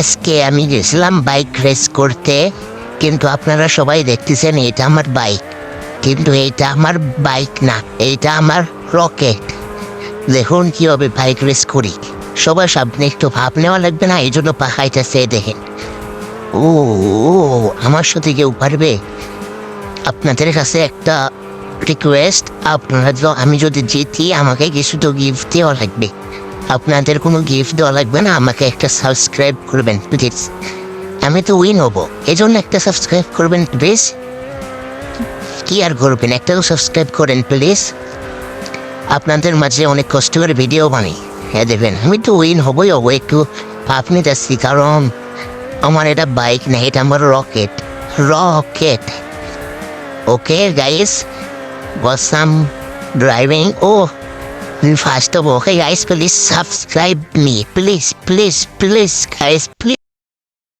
আজকে আমি গেছিলাম বাইক রেস করতে, কিন্তু আপনারা সবাই দেখতেছেন এটা আমার বাইক। কিন্তু এটা আমার বাইক না, এটা আমার রকেট। দেখুন কীভাবে বাইক রেস করি। সবার সামনে একটু ভাব নেওয়া লাগবে না এই জন্য পাখাইটা সে দেখেন। ও আমার সাথে কেউ পারবে? আপনাদের কাছে একটা রিকোয়েস্ট আপনারা আমি যদি জিতি, আমাকে কিছু তো গিফট দেওয়া লাগবে। আপনাদের কোনো গিফট দেওয়া লাগবে না? আমাকে একটা সাবস্ক্রাইব করবেন প্লিজ আমি তো উইন হব। এই জন্য একটা সাবস্ক্রাইব করবেন প্লিজ কি আর করবেন? একটা তো সাবস্ক্রাইব করেন প্লিজ আপনাদের মাঝে অনেক কষ্ট করে ভিডিও বানাই। হ্যাঁ দেবেন আমি তো উইন হবই হব একটু। আপনি যাচ্ছি কারণ আমার এটা বাইক না এটা আমার rocket rocket okay guys awesome driving O First of all, hey guys, please subscribe me. Please, please, please, guys, please.